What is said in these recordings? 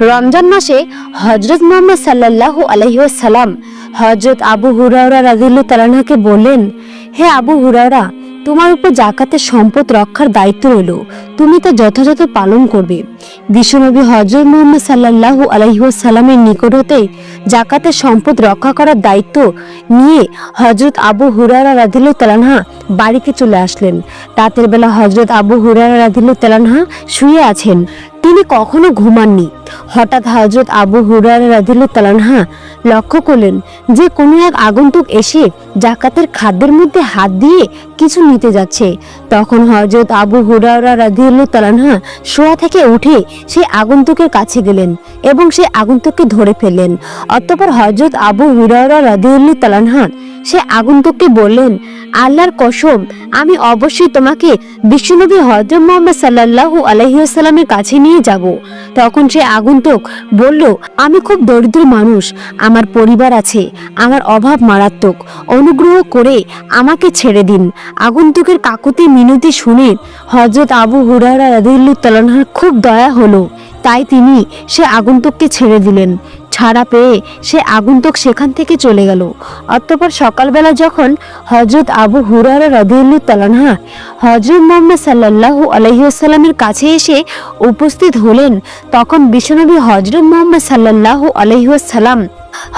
রমজান মাসে হজরত মোহাম্মদ সাল্লাল্লাহু আলহিসাল্লাম হজরত আবু হুরাওরা রাজিল্লু তালানাকে বললেন, হে আবু হুরাওরা তোমার উপর জাকাতের সম্পদ রক্ষার দায়িত্ব রইল। তুমি তা যথাযথ পালন করবে। বিশ্বনবী হজরত মোহাম্মদ সাল্লাল্লাহু আলহিসাল্লামের নিকট হতে জাকাতের সম্পদ রক্ষা করার দায়িত্ব নিয়ে হজরত আবু হুরারা রাধিল্লু তালানহা বাড়িতে চলে আসলেন। রাতের বেলা হজরত আবু হুরারা রাধিল্লু তালানহা শুয়ে আছেন। তিনি কখনো ঘুমাননি। হঠাৎ হজরত আবু হুরার রাদিল্লু তালানহা লক্ষ্য করলেন যে কোনো এক আগন্তুক এসে জাকাতের খাদ্যের মধ্যে হাত দিয়ে কিছু নিতে যাচ্ছে। তখন হজরত আবু হুরারা রাদিল্লু তালানহা শোয়া থেকে উঠে সেই আগন্তুকের কাছে গেলেন এবং সেই আগন্তুককে ধরে ফেললেন। অতঃপর হজরত আবু হুরারা রাদিল্লু তালানহা সে আগন্তুককে বললেন, আল্লাহর কসম, আমি অবশ্যই তোমাকে বিশ্বনবী হজরত মোহাম্মদ সাল্লাল্লাহু আলহিউসাল্লামের কাছে নিয়ে যাব। তখন সে আগন্তুক বলল, আমি খুব দরিদ্র মানুষ, আমার পরিবার আছে, আমার অভাব মারাত্মক, অনুগ্রহ করে আমাকে ছেড়ে দিন। আগন্তুকের কাকুতি মিনতি শুনে হজরত আবু হুরারা রাদিল্লু তালানহার খুব দয়া হলো, তাই তিনি সে আগন্তুককে ছেড়ে দিলেন। ছাড়া পেয়ে সে আগন্তুক সেখান থেকে চলে গেল। অতঃপর সকালবেলা যখন হজরত আবু হুরারা রদিউল্লু তালানহা হজরত মোহাম্মদ সাল্লাল্লাহু আলহিউসাল্লামের কাছে এসে উপস্থিত হলেন, তখন বিশ্বনবী হজরত মোহাম্মদ সাল্লাল্লাহু আলহিউসাল্লাম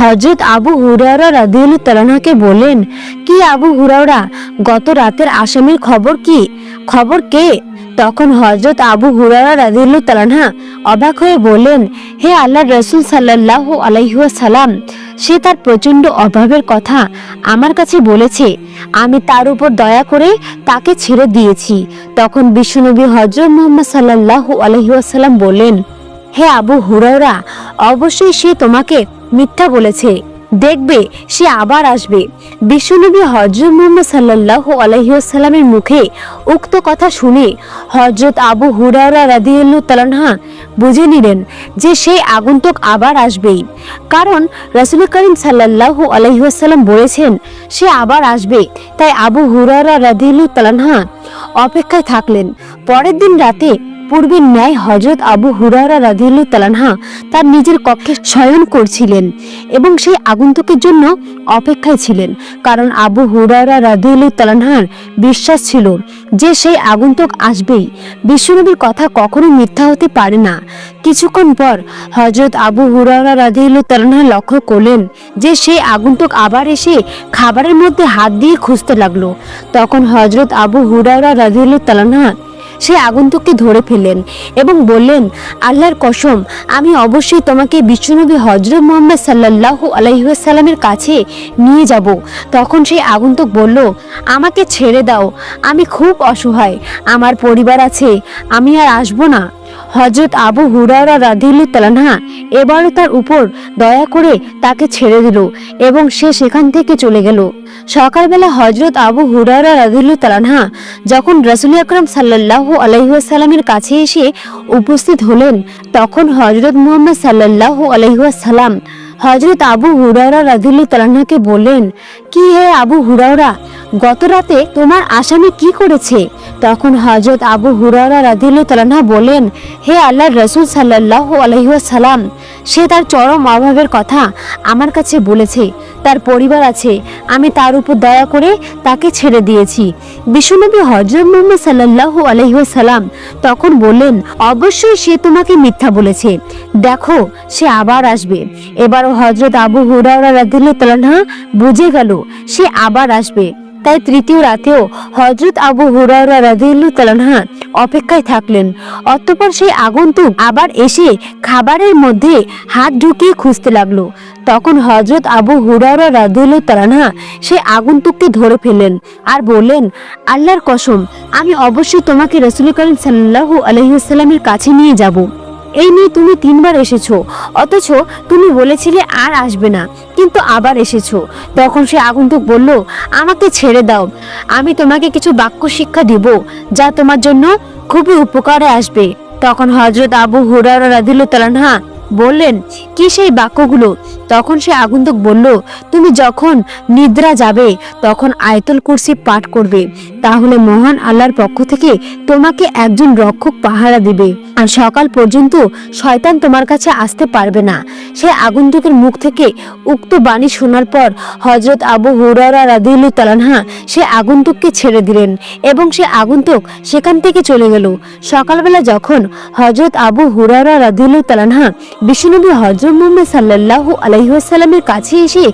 হজরত আবু হুরারা রাদিউল তালানহাকে বললেন, কি আবু হুরাওরা গত রাতের আসামির খবর কি? খবর কে? তখন হজরত আবু হুরারা রাদিউল্লাহ তালানহা অবাক হয়ে বললেন, হে আল্লাহ রসুল সাল্লাহ আলাইহাসালাম সে তার প্রচণ্ড অভাবের কথা আমার কাছে বলেছে। আমি তার উপর দয়া করে তাকে ছেড়ে দিয়েছি। তখন বিশ্বনবী হজরত মোহাম্মদ সাল্লাহ আলহিহাসাল্লাম বললেন, হে আবু হুরাওরা অবশ্যই সে তোমাকে মিথ্যা বলেছে। দেখবে, সে আবার আসবে। বিশ্বনবী হজরত মুহাম্মদ সাল্লাল্লাহু আলহিউসাল্লামের মুখে উক্ত কথা শুনে হজরত আবু হুরারা রাদিয়াল্লাহু তালানহা বুঝে নিলেন যে সেই আগন্তুক আবার আসবেই। কারণ রাসূল করিম সাল্লাল্লাহু আলহিউসাল্লাম বলেছেন, সে আবার আসবে। তাই আবু হুরারা রাদিয়াল্লাহু তালানহা অপেক্ষায় থাকলেন। পরের দিন রাতে পূর্বের ন্যায় হজরত আবু হুরারা রাদিউল্লাহ তালানহা তার নিজের কক্ষে শয়ন করছিলেন এবং সেই আগন্তুকের জন্য অপেক্ষায় ছিলেন। কারণ আবু হুরারা রাদিউল্লাহ তালানহার বিশ্বাস ছিল যে সেই আগন্তুক আসবেই। বিশ্বনবীর কথা কখনো মিথ্যা হতে পারে না। কিছুক্ষণ পর হজরত আবু হুরারা রাদিউল্লাহ তালানহা লক্ষ্য করলেন যে সেই আগন্তুক আবার এসে খাবারের মধ্যে হাত দিয়ে খুঁজতে লাগল। তখন হজরত আবু হুরারা রাদিউল্লাহ তালানহা সে আগন্তুককে ধরে ফেললেন এবং বললেন, আল্লাহর কসম, আমি অবশ্যই তোমাকে বিশ্বনবী হজরত মোহাম্মদ সাল্লাহ আলাইসাল্লামের কাছে নিয়ে যাব। তখন সেই আগন্তুক বলল, আমাকে ছেড়ে দাও, আমি খুব অসহায়, আমার পরিবার আছে, আমি আর আসব না। হজরত আবু হুরারা রাদিল্লু তালানহা এবারও তার উপর দয়া করে তাকে ছেড়ে দিল এবং সে সেখান থেকে চলে গেল। সকালবেলা হজরত আবু হুরারা রাদিল্লু তালানহা যখন রসুল আকরম সাল্লাল্লাহু আলহিহাসাল্লামের কাছে এসে উপস্থিত হলেন, তখন হজরত মুহাম্মদ সাল্লাল্লাহু আলহিহাসাল্লাম হজরত আবু হুরারা রাদিল্লু তালানহাকে বললেন, কি হে আবু হুরাওরা গত রাতে তোমার আসামি কি করেছে? তখন হজরত আবু হুরারা রাদিল্লু তালানহা বলেন হে আল্লাহর রসুল সাল্লাল্লাহু আলহিহাসাল্লাম সে তার চরম অভাবের কথা আমার কাছে বলেছে। তার পরিবার আছে, আমি তার উপর দয়া করে তাকে ছেড়ে দিয়েছি। বিশ্বনবী হজরত মোহাম্মদ সাল্লাল্লাহু আলহিহাসাল্লাম তখন বললেন, অবশ্যই সে তোমাকে মিথ্যা বলেছে। দেখো, সে আবার আসবে। এবারও হজরত আবু হুরারা রাদিল্লু তালানহা বুঝে গেল, সে আবার আসবে। তাই তৃতীয় রাতেও হজরত আবু হুরারা রাদিউল্লু তালানহা অপেক্ষায় থাকলেন। অতঃপর সেই আগন্তুক আবার এসে খাবারের মধ্যে হাত ঢুকিয়ে খুঁজতে লাগল। তখন হজরত আবু হুরারা রাদিউল্লু তালানহা সেই আগন্তুককে ধরে ফেললেন আর বললেন, আল্লাহর কসম, আমি অবশ্যই তোমাকে রসুল করিম সাল্লাহু আলহিউসাল্লামের কাছে নিয়ে যাব। এই নিয়ে তুমি তিনবার এসেছ। অথচ তুমি বলেছিলে আর আসবে না, কিন্তু আবার এসেছ। তখন সে আগন্তুক বলল, আমাকে ছেড়ে দাও। আমি তোমাকে কিছু বাক্য শিক্ষা দিব, যা তোমার জন্য খুবই উপকারে আসবে। তখন হজরত আবু হুরার রাদিল তালানহা বললেন, কি সেই বাক্যগুলো? তখন সে আগন্তুক বলল, তুমি যখন নিদ্রা যাবে, তখন আয়তল কুরসি পাঠ করবে। তাহলে মহান আল্লাহর পক্ষ থেকে তোমাকে একজন রক্ষক পাহারা দিবে। আর সকাল পর্যন্ত শয়তান তোমার কাছে আসতে পারবে না। সে আগন্তুকের মুখ থেকে উক্ত বাণী শোনার পর হজরত আবু হুরারা রাদিউল্লাহ তালানহা সে আগন্তুককে ছেড়ে দিলেন এবং সে আগন্তুক সেখান থেকে চলে গেল। সকালবেলা যখন হজরত আবু হুরারা রাদিউল্লাহ তালানহা বিশ্বনবী হজরত মোহাম্মদ সাল্লাল্লাহু আলহিহাসাল্লামের কাছে এসে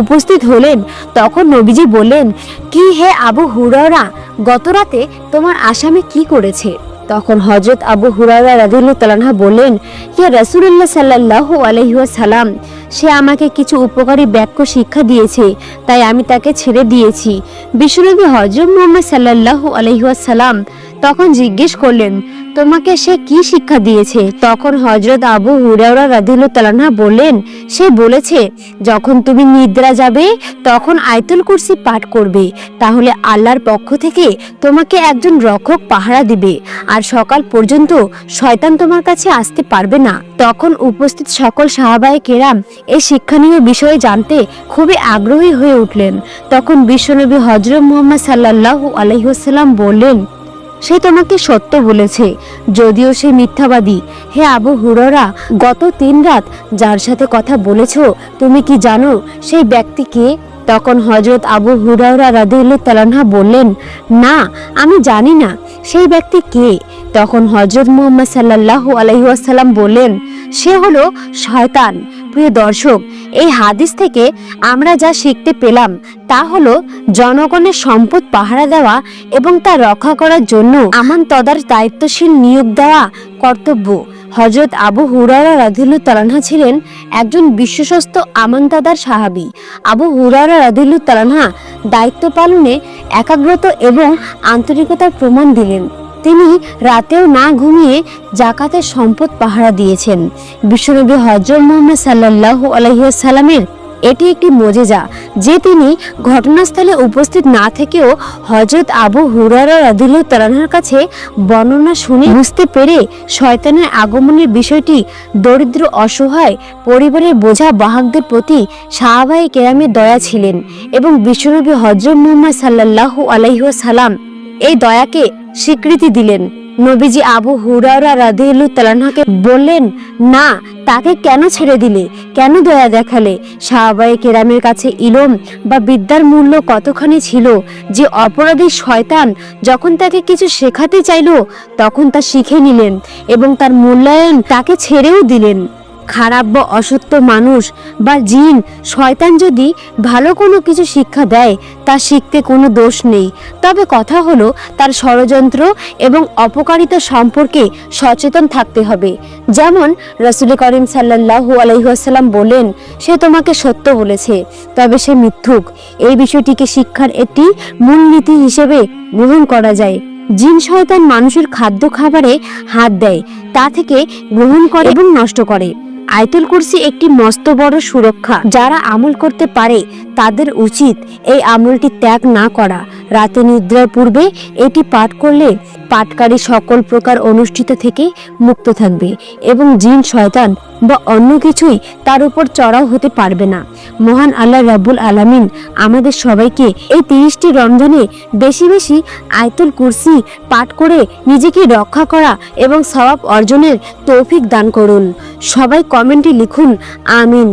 উপস্থিত হলেন, তখন নবীজি বললেন, কি হে আবু হুরারা গতরাতে তোমার আসামি কি করেছে? তখন হজরত আবু হুরারা রাদিউল্লাহ তালানহা বললেন, ইয়া রাসুল্লাহ সাল্লাহ আলাইহি সালাম সে আমাকে কিছু উপকারী বাক্য শিক্ষা দিয়েছে, তাই আমি তাকে ছেড়ে দিয়েছি। বিশ্বনবী হজরত মোহাম্মদ সাল্লাহ আলাইহি সালাম তখন জিজ্ঞেস করলেন, তোমাকে সে কি শিক্ষা দিয়েছে? তখন হজরত আবু হুরারা রাদিউল্লাহ তালানহা বললেন, সে বলেছে, যখন তুমি নিদ্রা যাবে, তখন আয়তুল কুরসি পাঠ করবে। তাহলে আল্লাহর পক্ষ থেকে তোমাকে একজন রক্ষক পাহারা দিবে। আর সকাল পর্যন্ত শয়তান তোমার কাছে আসতে পারবে না। তখন উপস্থিত সকল সাহাবায়ে কেরাম এই শিক্ষণীয় বিষয়ে জানতে খুবই আগ্রহী হয়ে উঠলেন। তখন বিশ্বনবী হজরত মোহাম্মদ সাল্লাল্লাহু আলহিহাল্লাম বললেন সে তোমাকে সত্য বলেছে। যদিও সে মিথ্যাবাদী। হে আবু হুররা গত তিন রাত যার সাথে কথা বলেছ, তুমি কি জানো সেই ব্যক্তি কে? তখন হজরত আবু হুরারা রাদিউল্লাহ তালানহা বললেন, না, আমি জানি না। সেই ব্যক্তি কে? তখন হজরত মুহাম্মদ সাল্লাল্লাহু আলাইহি ওয়াসাল্লাম বললেন, সে হলো শয়তান। প্রিয় দর্শক, এই হাদিস থেকে আমরা যা শিখতে পেলাম তা হলো জনগণের সম্পদ পাহারা দেওয়া এবং তা রক্ষা করার জন্য আমান তদার দায়িত্বশীল নিয়োগ দেওয়া কর্তব্য। হজরত আবু হুরারা রাদিল্লু তালানহা ছিলেন একজন বিশ্বস্ত আমানতাদার সাহাবী। আবু হুরারা রাদিল্লু তালানহা দায়িত্ব পালনে একাগ্রত এবং আন্তরিকতার প্রমাণ দিলেন। তিনি রাতেও না ঘুমিয়ে জাকাতের সম্পদ পাহারা দিয়েছেন। বিশ্বনবী হজরত মোহাম্মদ সাল্লাল্লাহু আলহিসাল্লামের এটি একটি মজেজা যে তিনি ঘটনাস্থলে উপস্থিত না থেকেও হজরত আবু হুরারা রাদিল্লাহ তালানহার কাছে বর্ণনা শুনে বুঝতে পেরে শয়তানের আগমনের বিষয়টি দরিদ্র, অসহায় পরিবারের বোঝা বাহকদের প্রতি সাহাবাই কেরামের দয়া ছিলেন এবং বিশ্বনবী হজরত মোহাম্মদ মুহাম্মদ সাল্লাল্লাহু আলাইসাল্লাম এই দয়াকে স্বীকৃতি দিলেন। নবীজি আবু হুরারা রাদিউল্লাহ তালানহাকে বললেন, না, তাকে কেন ছেড়ে দিলে? কেন দয়া দেখালে? সাহাবায়ে কেরামের কাছে ইলম বা বিদ্যার মূল্য কতখানি ছিল? যে অপরাধী শয়তান যখন তাকে কিছু শেখাতে চাইল, তখন তা শিখে নিলেন এবং তার মূল্যায়ন তাকে ছেড়েও দিলেন। খারাপ বা অসত্য মানুষ বা জিন, শয়তান যদি ভালো কোনো কিছু শিক্ষা দেয়, তা শিখতে কোনো দোষ নেই। তবে কথা হলো, তার ষড়যন্ত্র এবং অপকারিতা সম্পর্কে সচেতন থাকতে হবে। যেমন রসুল করিম সাল্লাহু আলহিহাসাল্লাম বলেন, সে তোমাকে সত্য বলেছে, তবে সে মিথ্যুক। এই বিষয়টিকে শিক্ষার একটি মূলনীতি হিসেবে গ্রহণ করা যায়। জিন, শয়তান মানুষের খাদ্য খাবারে হাত দেয়, তা থেকে গ্রহণ করে এবং নষ্ট করে। আয়তুল কুরসি একটি মস্ত বড় সুরক্ষা যারা আমল করতে পারে তাদের উচিত এই আমলটি ত্যাগ না করা। রাতে নিদ্রার পূর্বে এটি পাঠ করলে পাঠকারী সকল প্রকার অনুষ্ঠিত থেকে মুক্ত থাকবে এবং জিন, শয়তান বা অন্য কিছুই তার উপর চড়াও হতে পারবে না। মহান আল্লাহ রাব্বুল আলামিন আমাদের সবাইকে এই তিরিশটি রমজানে বেশি বেশি আয়তুল কুরসি পাঠ করে নিজেকে রক্ষা করা এবং সওয়াব অর্জনের তৌফিক দান করুন। সবাই কমেন্টে লিখুন, আমিন।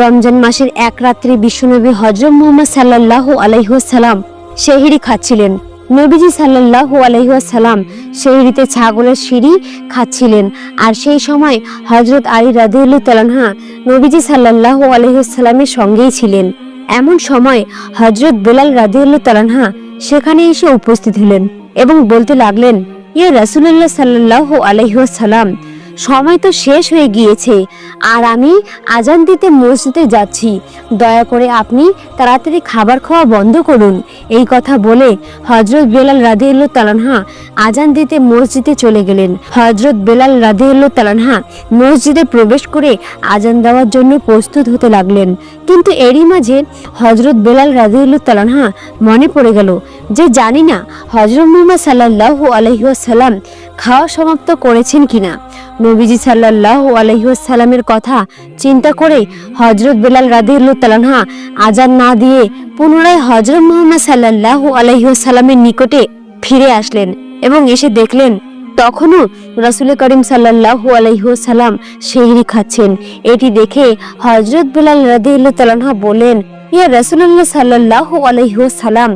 রমজান মাসের এক রাত্রে বিশ্বনবী হজরত মোহাম্মদ সাল্লাল্লাহু আলাইহাল্লাম সেহিরি খাচ্ছিলেন। নবীজি সাল্লাল্লাহু আলাইহাল্লাম সেহরিতে ছাগলের সিঁড়ি খাচ্ছিলেন। আর সেই সময় হজরত আলী রাদিউল্লাহ তালানহা নবীজি সাল্লাল্লাহু আলাইহাল্লামের সঙ্গেই ছিলেন। এমন সময় হজরত বেলাল রাদিউল্লাহ তালানহা সেখানে এসে উপস্থিত হলেন এবং বলতে লাগলেন, ইয়া রাসূলুল্লাহ সাল্লাল্লাহু আলাইহাল্লাম সময় তো শেষ হয়ে গিয়েছে। আর আমি আজান দিতে মসজিদে যাচ্ছি। দয়া করে আপনি তাড়াতাড়ি খাবার খাওয়া বন্ধ করুন। এই কথা বলে হজরত বেলাল রাদিউল্লাহ তালানহা আজান দিতে মসজিদে চলে গেলেন। হজরত বেলাল রাদিউল্লাহ তালানহা মসজিদে প্রবেশ করে আজান দেওয়ার জন্য প্রস্তুত হতে লাগলেন। কিন্তু এরই মাঝে হজরত বেলাল রাদিউল্লাহ তালানহা মনে পড়ে গেল যে জানি না হজরত মুহাম্মদ সাল্লাল্লাহু আলহিহাসাল্লাম খাওয়া সমাপ্ত করেছেন কিনা। নবীজি সাল্লাল্লাহু আলহিহাসাল্লামের কথা চিন্তা করে হজরত বেলাল রাদিউল্লাহ আজান না দিয়ে পুনরায় হজরত মুহাম্মদ সাল্লাল্লাহু আলহিহাসাল্লামের নিকটে ফিরে আসলেন এবং এসে দেখলেন, তখনও রাসুল করিম সাল্লাহু আলহিহসাল্লাম সেহরি খাচ্ছেন। এটি দেখে হজরত বেলাল রাদিউল্লাহ তালাহা বলেন ইয়া রাসুল্লাহ সাল্লাহু আলহিহসাল্লাম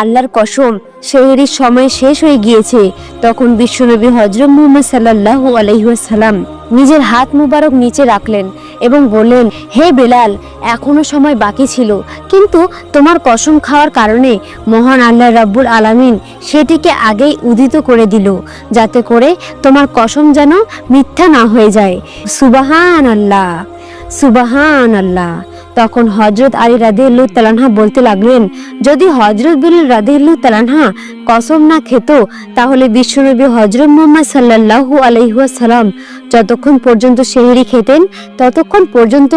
আল্লাহর কসম সেহরির সময় শেষ হয়ে গিয়েছে। তখন বিশ্বনবী হজরত মুহাম্মদ সাল্লাহু আলহিহসাল্লাম নিজের হাত মুবারক নিচে রাখলেন এবং বললেন, হে বেলাল, এখনও সময় বাকি ছিল। কিন্তু তোমার কসম খাওয়ার কারণে মহান আল্লাহ রাব্বুল আলামিন সেটিকে আগেই উদিত করে দিল, যাতে করে তোমার কসম যেন মিথ্যা না হয়ে যায়। সুবাহান আল্লাহ সুবাহান আল্লাহ তখন হজরত আলী রাদিউল্লাহ তালানহা বলতে লাগলেন, যদি হজরত বিল রাদিউল্লাহ তালানহা কসম না খেত, তাহলে বিশ্বনবী হজরত মোহাম্মদ সাল্লাল্লাহু আলহিহাসাল্লাম যতক্ষণ পর্যন্ত সেহেরি খেতেন, ততক্ষণ পর্যন্ত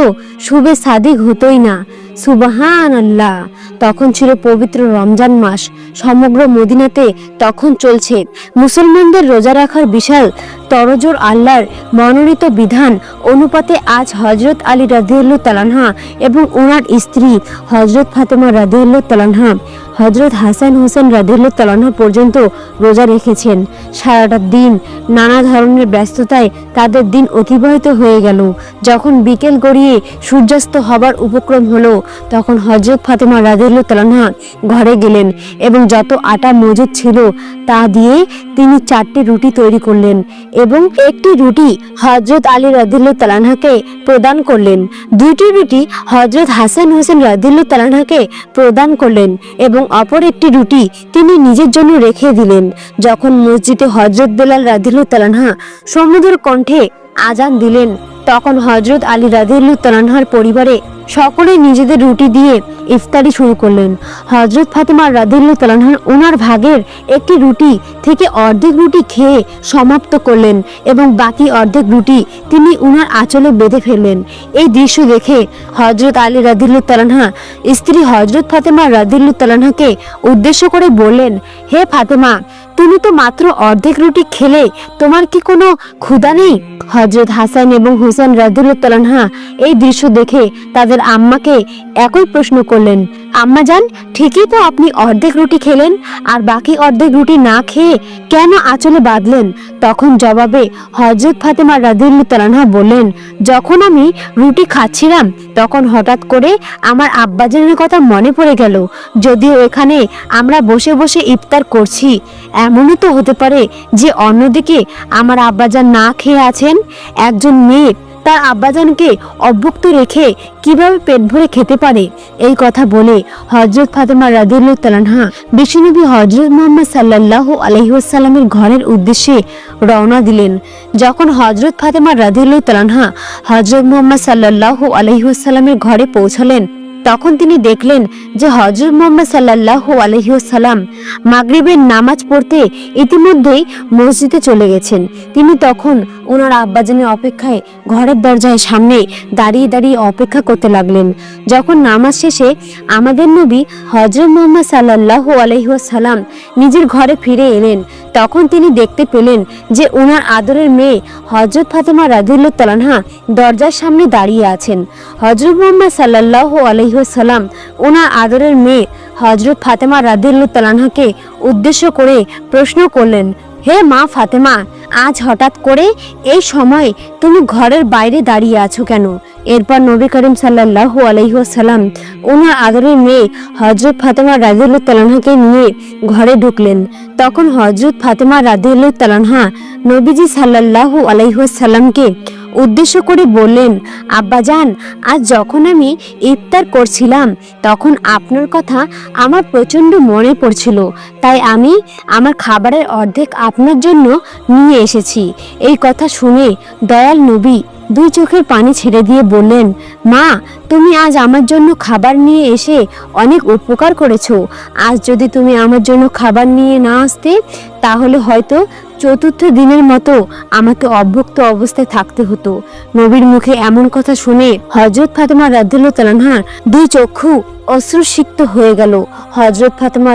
শুভে সাদিক হতোই না। সুবাহান আল্লাহ তখন ছিল পবিত্র রমজান মাস। সমগ্র মদিনাতে তখন চলছে। মুসলমানদের রোজা রাখার বিশাল তরজোর আল্লাহর মনোনীত বিধান। অনুপাতে আজ হজরত আলী রাদিউল্লাহ তালানহা এবং ওনার স্ত্রী হজরত ফাতেমা রাদিউল্লাহ তালানহা হজরত হাসান হোসেন রাদিউল্লাহ তালানহা পর্যন্ত রোজা রেখেছেন। সারাটা দিন নানা ধরনের ব্যস্ততায় তাদের দিন অতিবাহিত হয়ে গেল। যখন বিকেল গড়িয়ে সূর্যাস্ত হবার উপক্রম হলো, তখন হজরত ফাতেমা রাদিউল্লাহ তালানহা ঘরে গেলেন এবং যত আটা মজুদ ছিল তা দিয়ে তিনি চারটি রুটি তৈরি করলেন এবং একটি রুটি হজরত আলী রাদিল্লু তালানহাকে প্রদান করলেন। দুইটি রুটি হজরত হাসান হোসেন রাদিল্লু তালানহাকে প্রদান করলেন এবং অপর একটি রুটি তিনি নিজের জন্য রেখে দিলেন। যখন মসজিদে হজরত বেলাল রাধিল তালানহা সমুদ্র কণ্ঠে আজান দিলেন তখন হজরত আলী রাদিল্লু পরিবারে সকলে নিজেদের রুটি দিয়ে ইফতারি শুরু করলেন। হজরত ফাতেমা রাদিল্লু তালানহার ওনার ভাগের একটি রুটি থেকে অর্ধেক রুটি খেয়ে সমাপ্ত করলেন এবং বাকি অর্ধেক রুটি তিনি উনার আঁচলে বেঁধে ফেললেন। এই দৃশ্য দেখে হজরত আলী রাদিল্লু তালানহা স্ত্রী হজরত ফাতেমা রাদিল্লু তালানহাকে উদ্দেশ্য করে বললেন, হে ফাতেমা, তুমি তো মাত্র অর্ধেক রুটি খেলে, তোমার কি কোনো ক্ষুধা নেই? হজরত হাসান এবং হুসেন তালানহা এই দৃশ্য দেখে তাদের আম্মাকে একই প্রশ্ন করলেন, আম্মা যান ঠিকই তো আপনি অর্ধেক রুটি খেলেন আর বাকি অর্ধেক রুটি না খেয়ে কেন আঁচলে বাঁধলেন? তখন জবাবে হজরত ফাতেমা তালানহা বললেন, যখন আমি রুটি খাচ্ছিলাম, তখন হঠাৎ করে আমার আব্বাজানের কথা মনে পড়ে গেল। যদিও এখানে আমরা বসে বসে ইফতার করছি, এমনও তো হতে পারে যে অন্যদিকে আমার আব্বাজান না খেয়ে আছেন, একজন মেয়ে তার আব্বাজানকে অভুক্ত রেখে কীভাবে পেট ভরে খেতে পারে? এই কথা বলে হজরত ফাতেমা রাদিউল্লাহ তালানহা বিশ্বনবী হজরত মোহাম্মদ সাল্লাহ আলহিউসাল্লামের ঘরের উদ্দেশ্যে রওনা দিলেন। যখন হজরত ফাতেমা রাদিউল্লাহ তালানহা হজরত মোহাম্মদ সাল্লাহ আলহিউসাল্লামের ঘরে পৌঁছালেন তখন তিনি দেখলেন যে হজরত মোহাম্মদ সাল্লাহ আলহিউসাল্লাম মাগরিবের নামাজ পড়তে ইতিমধ্যেই মসজিদে চলে গেছেন। তিনি তখন ওনার আব্বাজানের অপেক্ষায় ঘরের দরজায় সামনে দাঁড়িয়ে দাঁড়িয়ে অপেক্ষা করতে লাগলেন। যখন নামাজ শেষে আমাদের নবী হজরত মোহাম্মদ সাল্লাহ আলহিউসাল্লাম নিজের ঘরে ফিরে এলেন তখন তিনি দেখতে পেলেন যে ওনার আদরের মেয়ে হজরত ফাতেমা রাদিউল্লাহ তালানহা দরজার সামনে দাঁড়িয়ে আছেন। হজরত মোহাম্মদ সাল্লাহ আলহিহাল্লাম ওনার আদরের মেয়ে হজরত ফাতেমা রাদিউল্লাহ তালানহাকে উদ্দেশ্য করে প্রশ্ন করলেন হে মা ফাতেমা, আজ হঠাৎ করে এই সময় তুমি ঘরের বাইরে দাঁড়িয়ে আছো কেন? এরপর নবী করিম সাল্লাহ আলহিহাসাল্লাম ওনার আদরের মেয়ে হজরত ফাতেমা রাজিউল্লাহ তালানহাকে নিয়ে ঘরে ঢুকলেন। তখন হজরত ফাতেমা রাজিউল্লাহ তালানহা নবীজি সাল্লাহ আলহিহাসাল্লামকে উদ্দেশ্য করে বললেন, আব্বাজান, আজ যখন আমি ইফতার করছিলাম, তখন আপনার কথা আমার প্রচণ্ড মনে পড়ছিল। তাই আমি আমার খাবারের অর্ধেক আপনার জন্য নিয়ে এসেছি। এই কথা শুনে দয়াল নবী দুই চোখের পানি ছেড়ে দিয়ে বললেন, মা, তুমি আজ আমার জন্য খাবার নিয়ে এসে অনেক উপকার করেছ। আজ যদি তুমি আমার জন্য খাবার নিয়ে না আসতে তাহলে হয়তো চতুর্থ দিনের মতো আমাকে অভুক্ত অবস্থায় থাকতে হতো। নবীর মুখে এমন কথা শুনে হজরত ফাতেমা তালানহার দুই চক্ষু অশ্রুসিক্ত হয়ে গেল। হজরত ফাতেমা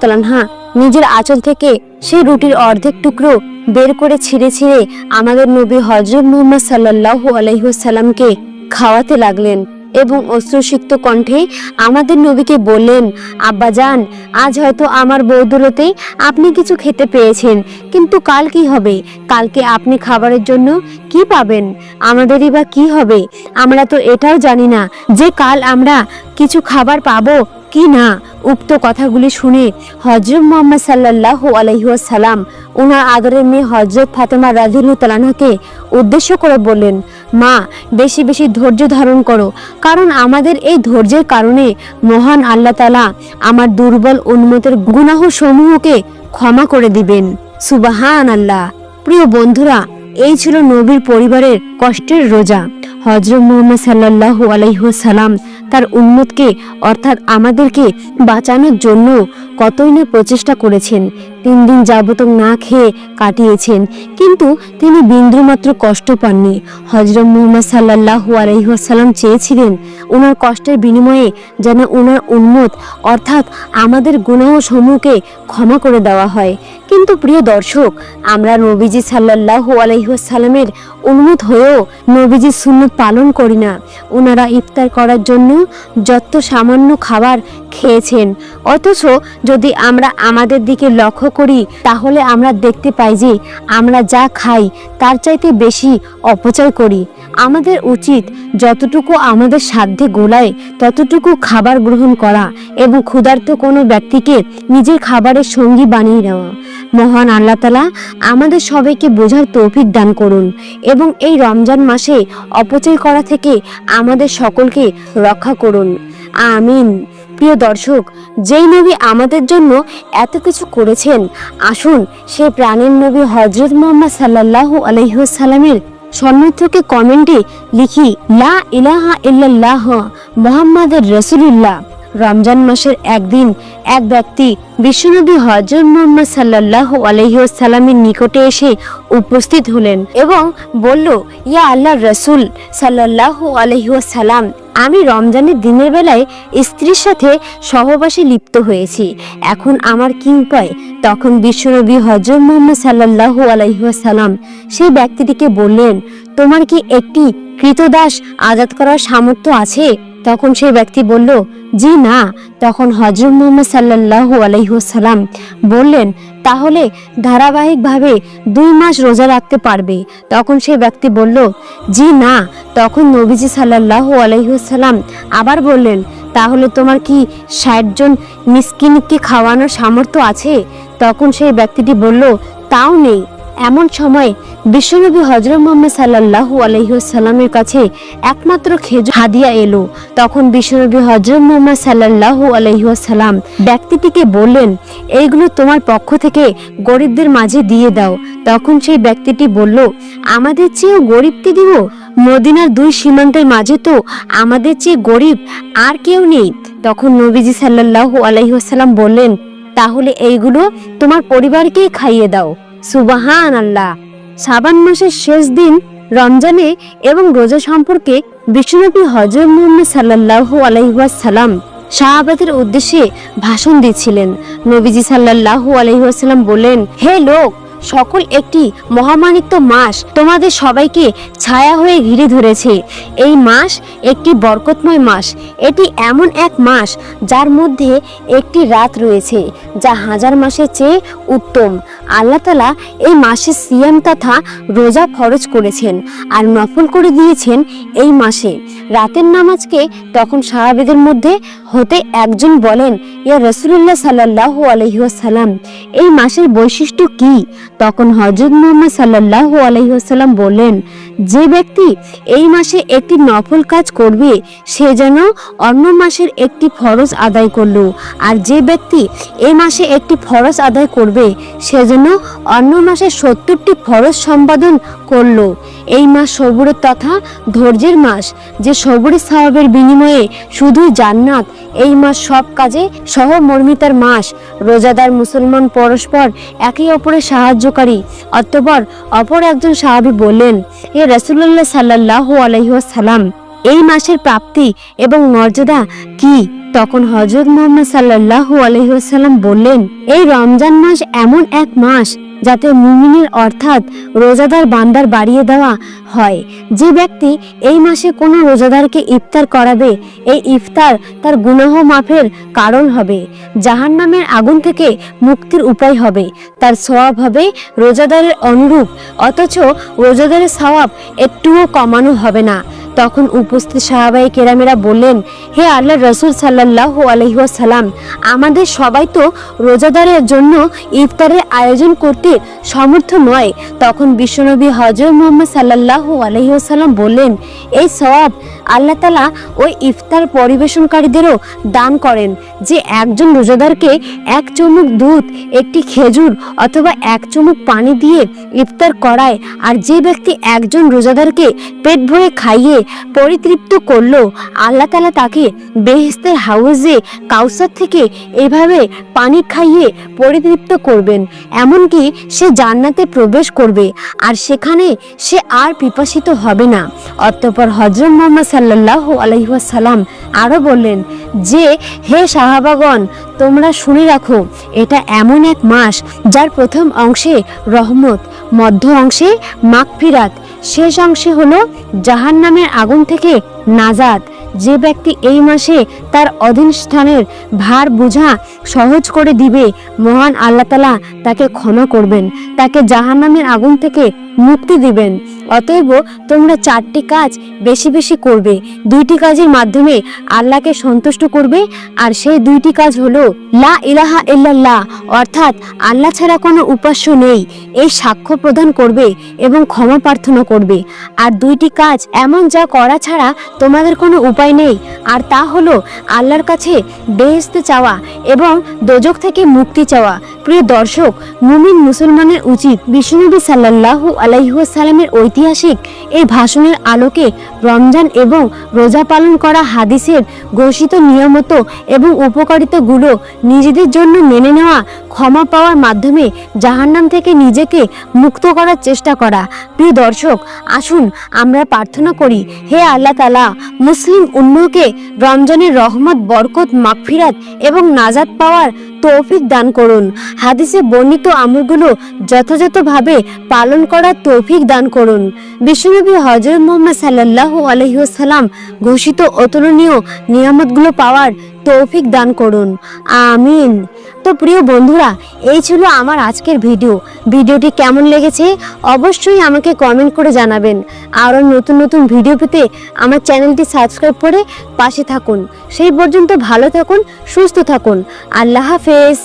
তালানহা নিজের আঁচল থেকে সেই রুটির অর্ধেক টুকরো বের করে ছিঁড়ে ছিঁড়ে আমাদের নবী হজরত মোহাম্মদ সাল্লাল্লাহু আলাইহি সাল্লামকে খাওয়াতে লাগলেন। এবং অশ্রুসিক্ত কণ্ঠে আমাদের নবীকে বললেন আব্বাজান আজ হয়তো আমার বৌদুলতে আপনি কিছু খেতে পেয়েছেন, কিন্তু কাল কি হবে? কালকে আপনি খাবারের জন্য কি পাবেন? আমাদেরই বা কি হবে? আমরা তো এটাও জানি না যে কাল আমরা কিছু খাবার পাবো কি না? উক্ত কথাগুলি শুনে হজরত মোহাম্মদ সাল্লাহ আলহিহাসাল্লাম ওনার আদরের মেয়ে হজরত ফাতেমা রাজিলু তালানাকে উদ্দেশ্য করে বললেন, মা, বেশি বেশি ধৈর্য ধারণ করো। কারণ আমাদের এই ধৈর্যের কারণে মহান আল্লাহ তালা আমার দুর্বল উন্মতের গুনাহ সমূহকে ক্ষমা করে দিবেন। সুবাহান আল্লাহ প্রিয় বন্ধুরা, এই ছিল নবীর পরিবারের কষ্টের রোজা। হজরত মোহাম্মদ সাল্লাহু আলাইসাল্লাম তার উন্মতকে, অর্থাৎ আমাদেরকে বাঁচানোর জন্য কতই না প্রচেষ্টা করেছেন। তিন দিন যাবত না খেয়ে কাটিয়েছেন, কিন্তু তিনি বিন্দুমাত্র কষ্ট পাননি। হজরত মোহাম্মদ সাল্লাহু আলাইসাল্লাম চেয়েছিলেন ওনার কষ্টের বিনিময়ে যেন ওনার উন্মত, অর্থাৎ আমাদের গুনাহ সমূহকে ক্ষমা করে দেওয়া হয়। কিন্তু প্রিয় দর্শক, আমরা নবীজি সাল্লাহ আলাইসাল্লামের অনুমোদ হয়েও নবীজির সুন্নত পালন করি না। ওনারা ইফতার করার জন্য যত সামান্য খাবার খেয়েছেন। অথচ যদি আমরা আমাদের দিকে লক্ষ্য করি, তাহলে আমরা দেখতে পাই যে আমরা যা খাই, তার চাইতে বেশি অপচয় করি। আমাদের উচিত যতটুকু আমাদের সাধ্যে গোলায়, ততটুকু খাবার গ্রহণ করা এবং ক্ষুধার্ত কোনো ব্যক্তিকে নিজের খাবারের সঙ্গী বানিয়ে নেওয়া। মহান আল্লাহ তালা আমাদের সবাইকে বোঝার তৌফিক দান করুন এবং এই রমজান মাসে অপচয় করা থেকে আমাদের সকলকে রক্ষা করুন। আমিন। প্রিয় দর্শক, যেই নবী আমাদের জন্য এত কিছু করেছেন, আসুন সে প্রাণের নবী হজরত মোহাম্মদ সাল্লাল্লাহু আলহিহাসাল্লামের সন্ন্যতকে কমেন্টে লিখি, লা ইলাহা ইল্লাল্লাহ মোহাম্মদের রসুলুল্লাহ। রমজান মাসের একদিন এক ব্যক্তি বিশ্বনবী হজরত মোহাম্মদ সাল্লাহ আলহিসাল্লামের নিকটে এসে উপস্থিত হলেন এবং বলল, ইয়া আল্লাহ রসুল সাল্লাহ আলহিসাল্লাম আমি রমজানের দিনের বেলায় স্ত্রীর সাথে সহবাসে লিপ্ত হয়েছি। এখন আমার কি উপায় তখন বিশ্বনবী হজর মোহাম্মদ সাল্লাহ আলহিহাসাল্লাম সেই ব্যক্তিটিকে বললেন, তোমার কি একটি কৃতদাস আজাদ করার সামর্থ্য আছে? তখন সেই ব্যক্তি বলল, জি না। তখন হজরত মোহাম্মদ সাল্লাহু আলহিহাসাল্লাম বললেন, তাহলে ধারাবাহিকভাবে দুই মাস রোজা রাখতে পারবে? তখন সেই ব্যক্তি বলল, জি না। তখন নবীজি সাল্লাহু আলহিহাসাল্লাম আবার বললেন, তাহলে তোমার কি ষাট জন মিসকিনকে খাওয়ানোর সামর্থ্য আছে? তখন সেই ব্যক্তিটি বলল, তাও নেই। এমন সময় বিশ্বনবী হজরত মোহাম্মদ সাল্লাহু আলহিসাল্লামের কাছে একমাত্র খেজুর হাদিয়া এলো। তখন বিশ্বনবী হজরত মোহাম্মদ সাল্লাহু আলহিসাল্লাম ব্যক্তিটিকে বললেন, এইগুলো তোমার পক্ষ থেকে গরিবদের মাঝে দিয়ে দাও। তখন সেই ব্যক্তিটি বলল, আমাদের চেয়েও গরিবকে দিব? মদিনার দুই সীমান্তের মাঝে তো আমাদের চেয়ে গরিব আর কেউ নেই। তখন নবীজি সাল্লাহু আলহিহাসাল্লাম বললেন, তাহলে এইগুলো তোমার পরিবারকেই খাইয়ে দাও। সুবাহান আল্লাহ সাবান মাসের শেষ দিন রমজানে এবং রোজা সম্পর্কে বিশ্বনবী হজর মোহাম্মদ সাল্লাল্লাহু আলহিহাসাল্লাম শাহাবাদের উদ্দেশ্যে ভাষণ দিয়েছিলেন। নবীজি সাল্লাহ আলহিহাসাল্লাম বলেন হে লোক সকল একটি মহামানিত্য মাস তোমাদের সবাইকে ছায়া হয়ে ঘিরে ধরেছে। এই মাস একটি বরকতময় মাস। এটি এমন এক মাস যার মধ্যে একটি রাত রয়েছে, যা হাজার মাসের চেয়ে উত্তম। আল্লাহ তালা এই মাসে সিয়াম তথা রোজা ফরজ করেছেন আর নফল করে দিয়েছেন এই মাসে। রাতের নামাজকে তখন সাহাবেদের মধ্যে হতে একজন বলেন, ইয়া রসুল্লাহ সাল্লাহ আলহিহাসাল্লাম এই মাসের বৈশিষ্ট্য কি তখন হজরত মোহাম্মদ সাল্লাহ আলহিহাসাল্লাম বললেন, যে ব্যক্তি এই মাসে একটি নফল কাজ করবে, সে যেন অন্য মাসের একটি ফরজ আদায় করল। আর যে ব্যক্তি এই মাসে একটি ফরজ আদায় করবে, সে যেন অন্য মাসে সত্তরটি ফরজ সম্পাদন করল। এই মাস সবুরের তথা ধৈর্যের মাস, যে সবুরের স্বভাবের বিনিময়ে শুধুই জান্নাত, এই মাস সব কাজে সহমর্মিতার মাস। রোজাদার মুসলমান পরস্পর একে অপরের সাহায্যকারী অতঃপর অপর একজন সাহাবি বললেন এ রসুল্লাহ সাল্লাহ আলহিহাসাল্লাম এই মাসের প্রাপ্তি এবং মর্যাদা কি? তখন হজরত মোহাম্মদ সাল্লাহ আলহিহাসাল্লাম বললেন, এই রমজান মাস এমন এক মাস যাতে মুমিনের অর্থাৎ রোজাদার বান্দার বাড়িয়ে দেওয়া হয়। যে ব্যক্তি এই মাসে কোনো রোজাদারকে ইফতার করাবে, এই ইফতার তার গুনাহ মাফের কারণ হবে। জাহান্নামের আগুন থেকে মুক্তির উপায় হবে। তার সওয়াব হবে রোজাদারের অনুরূপ, অথচ রোজাদারের সওয়াব একটুও কমানো হবে না। তখন উপস্থিত সাহাবাই কেরামেরা বললেন, হে আল্লাহ রসুল সাল্লাহ আলহিহাসাল্লাম আমাদের সবাই তো রোজাদারের জন্য ইফতারের আয়োজন করতে সমর্থ নয়। তখন বিশ্বনবী হজরত মোহাম্মদ সাল্লাহ আলহিহাসাল্লাম বললেন, এই সব আল্লাহ তালা ওই ইফতার পরিবেশনকারীদেরও দান করেন, যে একজন রোজাদারকে এক চুমুক দুধ, একটি খেজুর অথবা এক চুমুক পানি দিয়ে ইফতার করায়, আর যে ব্যক্তি একজন রোজাদারকে পেট ভরে খাইয়ে পরিতৃপ্ত করল। আল্লাহ তালা তাকে বেহেস্তের হাউজে কাউসার থেকে এভাবে পানি খাইয়ে পরিতৃপ্ত করবেন। এমনকি সে জান্নাতে প্রবেশ করবে, আর সেখানে সে আর পিপাসিত হবে না। অতঃপর হজরত মোহাম্মদ সাল্লাহ আলহিহাসাল্লাম আরও বললেন, যে, হে সাহাবাগণ, তোমরা শুনে রাখো, এটা এমন এক মাস যার প্রথম অংশে রহমত, মধ্য অংশে মাগফিরাত শেষ অংশে হলো জাহান নামের আগুন থেকে নাজাদ যে ব্যক্তি এই মাসে তার অধীন স্থানের ভার বোঝা সহজ করে দিবে, মহান আল্লাহ তালা তাকে ক্ষমা করবেন, তাকে জাহান্নামের আগুন থেকে মুক্তি দিবেন। অতএব তোমরা চারটি কাজ বেশি বেশি করবে। দুইটি কাজের মাধ্যমে আল্লাহকে সন্তুষ্ট করবে আর সেই দুইটি কাজ হলো লা ইলাহা ইল্লাল্লাহ, অর্থাৎ আল্লাহ ছাড়া কোনো উপাস্য নেই। এই সাক্ষ্য প্রদান করবে এবং ক্ষমা প্রার্থনা করবে। আর দুইটি কাজ এমন যা করা ছাড়া তোমাদের কোনো উপায় নেই। আর তা হলো আল্লাহর কাছে বেহেস্তে চাওয়া এবং দোজক থেকে মুক্তি চাওয়া। প্রিয় দর্শক, মুমিন মুসলমানের উচিত বিষ্ণুনবী সাল্লাল্লাহু আলাইসাল্লামের ঐতিহাসিক এই ভাষণের আলোকে রমজান এবং রোজা পালন করা হাদিসের ঘোষিত নিয়মত এবং উপকারিতাগুলো নিজেদের জন্য মেনে নেওয়া, ক্ষমা পাওয়ার মাধ্যমে জাহান্নাম থেকে নিজেকে মুক্ত করার চেষ্টা করা। প্রিয় দর্শক, আসুন আমরা প্রার্থনা করি, হে আল্লাহ তালা মুসলিম উম্মকে রমজানের রহমত, বরকত, মাগফিরাত এবং নাজাত পাওয়ার তৌফিক দান করুন। হাদিসে বর্ণিত আমলগুলো যথাযথভাবে পালন করার তৌফিক দান করুন। বিশ্বনবী হজরত মোহাম্মদ সাল্লাহ আলহিহাসাল্লাম ঘোষিত অতুলনীয় নিয়ামতগুলো পাওয়ার তৌফিক দান করুন। আমিন। তো প্রিয় বন্ধুরা, এই ছিল আমার আজকের ভিডিও। ভিডিওটি কেমন লেগেছে অবশ্যই আমাকে কমেন্ট করে জানাবেন। আরও নতুন নতুন ভিডিও পেতে আমার চ্যানেলটি সাবস্ক্রাইব করে পাশে থাকুন। সেই পর্যন্ত ভালো থাকুন, সুস্থ থাকুন। আল্লাহ হাফেজ।